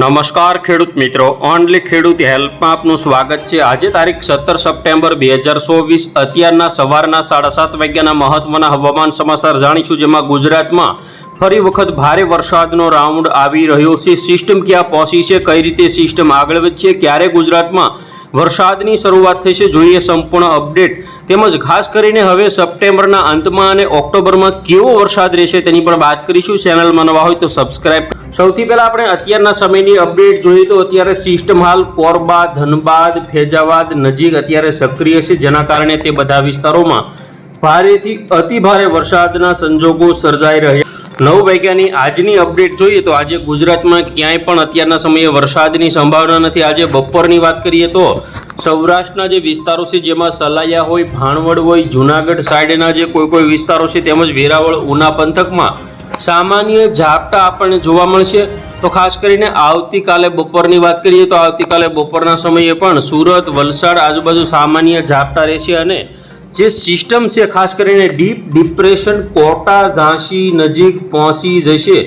નમસ્કાર ખેડૂત મિત્રો. ઓનલી ખેડૂત હેલ્પમાં આપનું સ્વાગત છે. આજે તારીખ સત્તર સપ્ટેમ્બર બે હજાર ચોવીસ, અત્યારના સવારના સાડા સાત વાગ્યાના મહત્વના હવામાન સમાચાર જાણીશું, જેમાં ગુજરાતમાં ફરી વખત ભારે વરસાદનો રાઉન્ડ આવી રહ્યો છે. સિસ્ટમ ક્યાં પહોંચી છે? કઈ રીતે સિસ્ટમ આગળ વધશે? ક્યારે ગુજરાતમાં વરસાદની શરૂઆત થશે? જોઈએ સંપૂર્ણ અપડેટ તેમજ ખાસ કરીને હવે સપ્ટેમ્બરના અંતમાં અને ઓક્ટોબરમાં કેવો વરસાદ રહેશે તેની પણ વાત કરીશું. ચેનલમાં નવા હોય તો સબસ્ક્રાઇબ. સૌથી પહેલાં આપણે અત્યારના સમયની અપડેટ જોઈએ તો અત્યારે સિસ્ટમ હાલ કોરબા ધનબાદ ફેજાવાદ નજીક અત્યારે સક્રિય છે, જેના કારણે તે બધા વિસ્તારોમાં ભારેથી અતિભારે વરસાદના સંજોગો સર્જાઈ રહ્યા નવ વાગ્યાની આજની અપડેટ જોઈએ તો આજે ગુજરાતમાં ક્યાંય પણ અત્યારના સમયે વરસાદની સંભાવના નથી. આજે બપોરની વાત કરીએ તો સૌરાષ્ટ્રના જે વિસ્તારો છે, જેમાં સલાયા હોય, ભાણવડ હોય, જુનાગઢ સાઈડના જે કોઈ કોઈ વિસ્તારો છે, તેમજ વેરાવળ, ઉના પંથકમાં સામાન્ય ઝાપટા આપણને જોવા મળશે. તો ખાસ કરીને આવતીકાલે બપોરની વાત કરીએ તો આવતીકાલે બપોરના સમયે પણ સુરત, વલસાડ આજુબાજુ સામાન્ય ઝાપટા રહેશે અને જે સિસ્ટમ છે, ખાસ કરીને ડીપ ડિપ્રેશન, કોટા, ઝાંસી, નજીક પહોંચી જશે,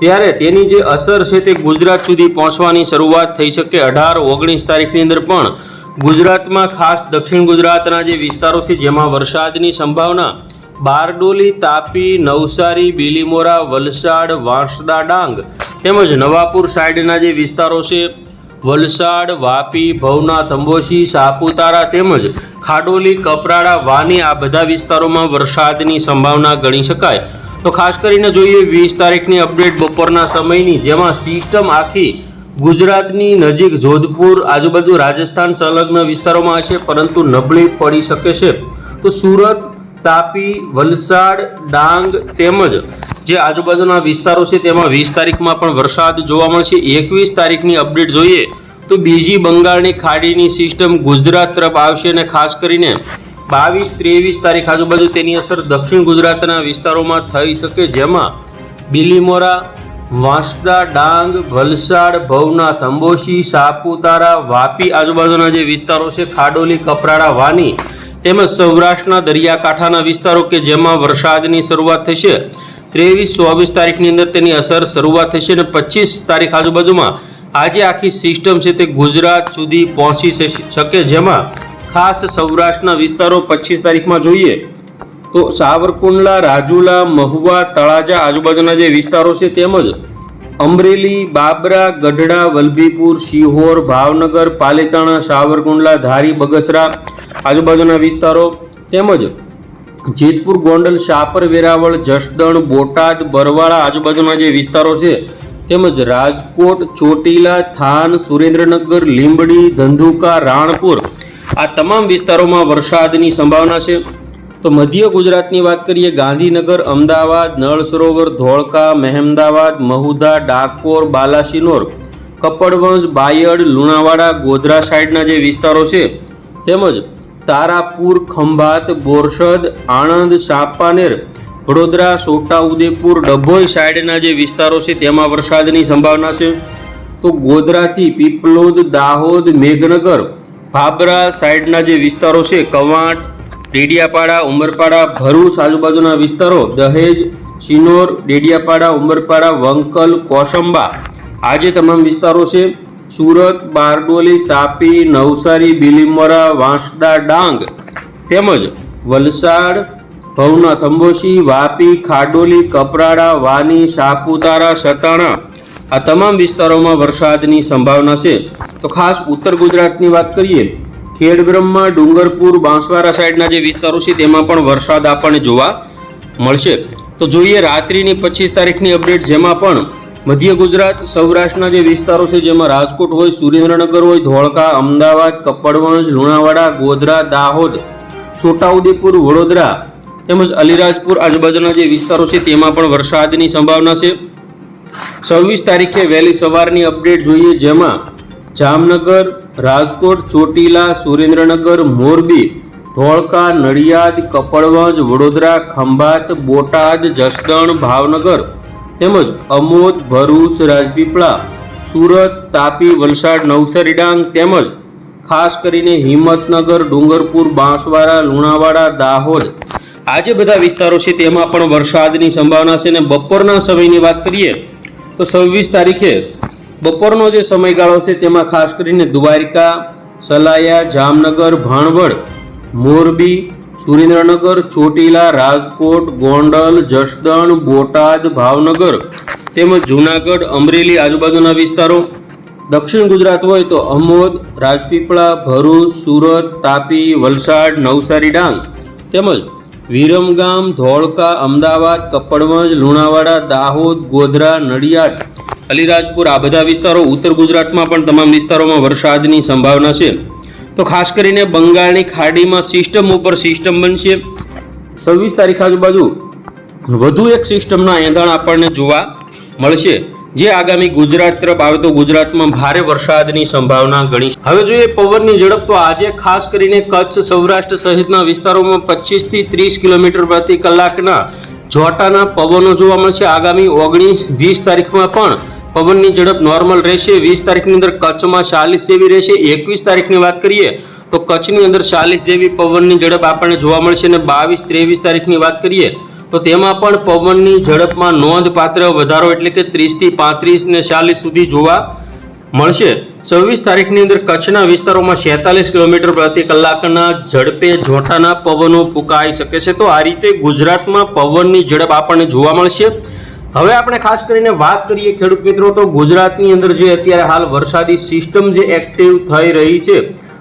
ત્યારે તેની જે અસર છે તે ગુજરાત સુધી પહોંચવાની શરૂઆત થઈ શકે. અઢાર, ઓગણીસ તારીખની અંદર પણ ગુજરાતમાં ખાસ દક્ષિણ ગુજરાતના જે વિસ્તારો છે, જેમાં વરસાદની સંભાવના, બારડોલી, તાપી, નવસારી, બીલીમોરા, વલસાડ, વાંસદા, ડાંગ તેમજ નવાપુર સાઈડના જે વિસ્તારો છે, વલસાડ, વાપી, ભવનાથ અંબોશી સાપુતારા તેમજ ખાડોલી, કપરાડા, વાની આ બધા વિસ્તારોમાં વરસાદની સંભાવના ગણી શકાય. તો ખાસ કરીને જોઈએ વીસ તારીખની અપડેટ બપોરના સમયની, જેમાં સિસ્ટમ આખી ગુજરાતની નજીક જોધપુર, આજુબાજુ રાજસ્થાન સંલગ્ન વિસ્તારોમાં હશે, પરંતુ નબળી પડી શકે છે. તો સુરત, તાપી, વલસાડ, ડાંગ તેમજ જે આજુબાજુના વિસ્તારો છે, તેમાં વીસ તારીખમાં પણ વરસાદ જોવા મળશે. એકવીસ તારીખની અપડેટ જોઈએ તો બીજી બંગાળની ખાડીની સિસ્ટમ ગુજરાત તરફ આવશે અને ખાસ કરીને બાવીસ, ત્રેવીસ તારીખ આજુબાજુ તેની અસર દક્ષિણ ગુજરાતના વિસ્તારોમાં થઈ શકે, જેમાં બિલીમોરા, વાંસદા, ડાંગ, વલસાડ, ભવનાથ, અંબોશી, સાપુતારા, વાપી આજુબાજુના જે વિસ્તારો છે, ખાડોલી, કપરાડા, વાની તેમજ સૌરાષ્ટ્રના દરિયાકાંઠાના વિસ્તારો કે જેમાં વરસાદની શરૂઆત થશે. ત્રેવીસ, ચોવીસ તારીખની અંદર તેની અસર શરૂઆત થશે અને પચીસ તારીખ આજુબાજુમાં આજે આખી સિસ્ટમ છે તે ગુજરાત સુધી પહોંચી શકે જેમાં ખાસ સૌરાષ્ટ્રના વિસ્તારો પચીસ તારીખમાં જોઈએ તો સાવરકુંડલા, રાજુલા, મહુવા, તળાજા આજુબાજુના જે વિસ્તારો છે તેમજ અમરેલી, બાબરા, ગઢડા, વલભીપુર, શિહોર, ભાવનગર, પાલીતાણા, સાવરકુંડલા, ધારી, બગસરા આજુબાજુના વિસ્તારો તેમજ જેતપુર, ગોંડલ શાપર વેરાવળ જસદણ, બોટાદ, બરવાળા આજુબાજુના જે વિસ્તારો છે તેમજ રાજકોટ, ચોટીલા, થાન, સુરેન્દ્રનગર, લીંબડી, ધંધુકા, રાણપુર આ તમામ વિસ્તારોમાં વરસાદની સંભાવના છે. તો મધ્ય ગુજરાતની વાત કરીએ, ગાંધીનગર, અમદાવાદ, નળ સરોવર, ધોળકા, મહેમદાવાદ મહુધા ડાકોર, બાલાસિનોર કપડવંશ બાયડ, લુણાવાડા, ગોધરા સાઈડના જે વિસ્તારો છે, તેમજ તારાપુર, ખંભાત, બોરસદ, આણંદ, સાપાનેર વડોદરા છોટાઉદેપુર ડભોઈ સાઈડના જે વિસ્તારો છે, તેમાં વરસાદની સંભાવના છે. તો ગોધરાથી પીપલોદ, દાહોદ, મેઘનગર ભાબરા સાઈડના જે વિસ્તારો છે, કવાંટ, ડેડિયાપાડા, ઉમરપાડા, ભરૂચ આજુબાજુના વિસ્તારો, દહેજ સિનોર ડેડિયાપાડા, ઉમરપાડા, વંકલ, કોસંબા, આ જે તમામ વિસ્તારો છે, સુરત, બારડોલી, તાપી, નવસારી, બિલીમોરા, વાંસદા, ડાંગ, તેમજ વલસાડ ભવનાથ તંબોશી વાપી, ખાડોલી, કપરાડા, વાની સાપુતારા સતાણા આ તમામ વિસ્તારોમાં વરસાદની સંભાવના છે. તો ખાસ ઉત્તર ગુજરાતની વાત કરીએ, ખેડબ્રહ્મા, ડુંગરપુર, બાંસવાડા સાઈડના જે વિસ્તારો છે તેમાં પણ વરસાદ આપણને જોવા મળશે. તો જોઈએ રાત્રિની પચીસ તારીખની અપડેટ, જેમાં પણ મધ્ય ગુજરાત, સૌરાષ્ટ્રના જે વિસ્તારો છે જેમાં રાજકોટ હોય, સુરેન્દ્રનગર હોય, ધોળકા, અમદાવાદ, કપડવંજ, લુણાવાડા, ગોધરા, દાહોદ, છોટાઉદેપુર, વડોદરા તેમજ અલીરાજપુર આજુબાજુના જે વિસ્તારો છે, તેમાં પણ વરસાદની સંભાવના છે. છવ્વીસ તારીખે વહેલી સવારની અપડેટ જોઈએ, જેમાં જામનગર, રાજકોટ, ચોટીલા, સુરેન્દ્રનગર, મોરબી, ધોળકા, નડિયાદ, કપડવંજ, વડોદરા, ખંભાત, બોટાદ, જસદણ, ભાવનગર તેમજ અમોદ, ભરૂચ, રાજપીપળા, સુરત, તાપી, વલસાડ, નવસારી, ડાંગ તેમજ ખાસ કરીને હિંમતનગર, ડુંગરપુર, બાંસવાડા, લુણાવાડા, દાહોદ આ જે બધા વિસ્તારો છે તેમાં પણ વરસાદની સંભાવના છે અને બપોરના સમયની વાત કરીએ તો છવ્વીસ તારીખે બપોરનો જે સમયગાળો છે તેમાં ખાસ કરીને દ્વારિકા, સલાયા, જામનગર, ભાણવડ, મોરબી, સુરેન્દ્રનગર, ચોટીલા, રાજકોટ, ગોંડલ, જસદણ, બોટાદ, ભાવનગર તેમજ જૂનાગઢ, અમરેલી આજુબાજુના વિસ્તારો. દક્ષિણ ગુજરાત હોય તો અમોદ, રાજપીપળા, ભરૂચ, સુરત, તાપી, વલસાડ, નવસારી, ડાંગ તેમજ વિરમગામ, ધોળકા, અમદાવાદ, કપડવંજ, લુણાવાડા, દાહોદ, ગોધરા, નડિયાદ, અલીરાજપુર આ બધા વિસ્તારો ઉત્તર ગુજરાતમાં પણ તમામ વિસ્તારોમાં વરસાદની સંભાવના છે. તો ખાસ કરીને બંગાળની ખાડીમાં સિસ્ટમ ઉપર સિસ્ટમ બનશે. છવ્વીસ તારીખ આજુબાજુ વધુ એક સિસ્ટમના એંધણ આપણને જોવા મળશે. જે આગામી ગુજરાત તરફ આવે તો ગુજરાતમાં ભારે વરસાદની સંભાવના ગણી હવે જોઈએ પવનની ઝડપ. તો આજે ખાસ કરીને કચ્છ, સૌરાષ્ટ્ર સહિતના વિસ્તારોમાં પચીસથી ત્રીસ કિલોમીટર પ્રતિ કલાકના જોટાના પવનો જોવા મળશે. આગામી ઓગણીસ, વીસ તારીખમાં પણ પવનની ઝડપ નોર્મલ રહેશે. વીસ તારીખની અંદર કચ્છમાં ચાલીસ જેવી રહેશે. એકવીસ તારીખની વાત કરીએ તો કચ્છની અંદર ચાલીસ જેવી પવનની ઝડપ આપણને જોવા મળશે. અને બાવીસ, ત્રેવીસ તારીખની વાત કરીએ તો તેમાં પણ પવનની ઝડપમાં નોંધપાત્ર વધારો એટલે કે ત્રીસથી પાંત્રીસ ને ચાલીસ સુધી જોવા મળશે. છવ્વીસ તારીખની અંદર કચ્છના વિસ્તારોમાં છેતાલીસ કિલોમીટર પ્રતિ કલાકના ઝડપે જોટાના પવનો ફૂંકાઈ શકે છે. તો આ રીતે ગુજરાતમાં પવનની ઝડપ આપણને જોવા મળશે. હવે આપણે ખાસ કરીને વાત કરીએ ખેડૂત મિત્રો, તો ગુજરાતની અંદર જે અત્યારે હાલ વરસાદી સિસ્ટમ જે એક્ટિવ થઈ રહી છે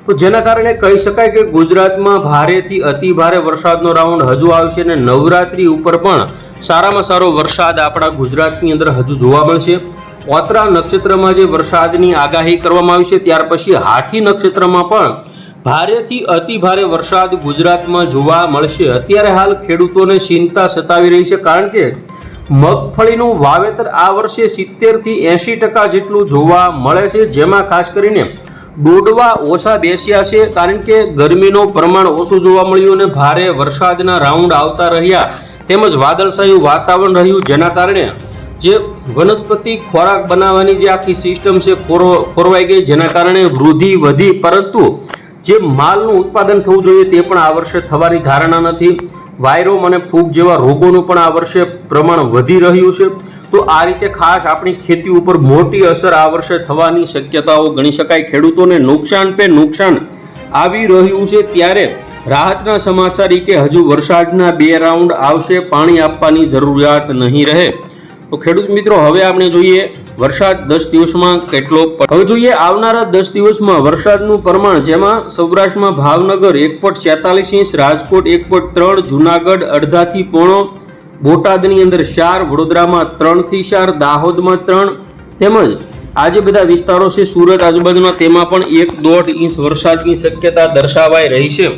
તો જેના કારણે કહી શકાય કે ગુજરાતમાં ભારેથી અતિ ભારે વરસાદનો રાઉન્ડ હજુ આવશે અને નવરાત્રી ઉપર પણ સારામાં સારો વરસાદ આપણા ગુજરાતની અંદર હજુ જોવા મળશે. ઓતરા નક્ષત્રમાં જે વરસાદની આગાહી કરવામાં આવી છે, ત્યાર પછી હાથી નક્ષત્રમાં પણ ભારેથી અતિ ભારે વરસાદ ગુજરાતમાં જોવા મળશે. અત્યારે હાલ ખેડૂતોને ચિંતા સતાવી રહી છે, કારણ કે મગફળીનું વાવેતર આ વર્ષે સિત્તેરથી એંશી ટકા જેટલું જોવા મળે છે, જેમાં ખાસ કરીને ડોડવા ઓછા બેસ્યા છે કારણ કે ગરમીનું પ્રમાણ ઓછું જોવા મળ્યું અને ભારે વરસાદના રાઉન્ડ આવતા રહ્યા. તેમજ વાદળછાયું વાતાવરણ રહ્યું, જેના કારણે જે વનસ્પતિ ખોરાક બનાવવાની જે આખી સિસ્ટમ છે ખોરવાઈ ગઈ, જેના કારણે વૃદ્ધિ વધી. પરંતુ જે માલનું ઉત્પાદન થવું જોઈએ તે પણ આ વર્ષે થવાની ધારણા નથી. વાયરોમ અને ફૂગ જેવા રોગોનું પણ આ વર્ષે પ્રમાણ વધી રહ્યું છે. તો આ રીતે ખાસ આપણી ખેતી ઉપર મોટી અસર આ વર્ષે થવાની શક્યતાઓ ગણી શકાય. ખેડૂતોને નુકસાન પે નુકસાન આવી રહ્યું છે ત્યારે રાહતના સમાચાર એ કે હજુ વરસાદના બે રાઉન્ડ આવશે, પાણી આપવાની જરૂરિયાત નહીં રહે. તો ખેડૂત મિત્રો, હવે આપણે જોઈએ વરસાદ દસ દિવસમાં કેટલો હવે જોઈએ આવનારા દસ દિવસમાં વરસાદનું પ્રમાણ જેમાં સૌરાષ્ટ્રમાં ભાવનગર એક પોઈન્ટ છેતાલીસ ઇંચ, રાજકોટ એક પોઈન્ટ ત્રણ, જુનાગઢ અડધાથી પોણો બોટાદની અંદર ચાર વડોદરામાં ત્રણથી ચાર દાહોદમાં ત્રણ. તેમજ આ જે બધા વિસ્તારો છે સુરત, આજુબાજુના, તેમાં પણ એક દોઢ ઇંચ વરસાદની શક્યતા દર્શાવાઈ રહી છે.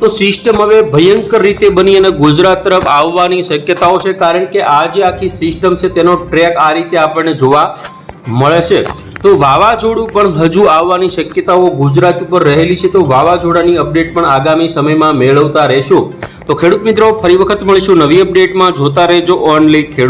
તો સિસ્ટમ હવે ભયંકર રીતે બની અને ગુજરાત તરફ આવવાની શક્યતાઓ છે, કારણ કે આ જે આખી સિસ્ટમ છે, તેનો ટ્રેક આ રીતે આપણને જોવા મળે છે. તો વાવાઝોડું પણ હજુ આવવાની શક્યતાઓ ગુજરાત ઉપર રહેલી છે, તો વાવાઝોડાની અપડેટ પણ આગામી સમયમાં મેળવતા રહેશો. તો ખેડૂત મિત્રો, ફરી વખત મળીશું નવી અપડેટમાં. જોતા રહેજો ઓનલી ખેડૂત.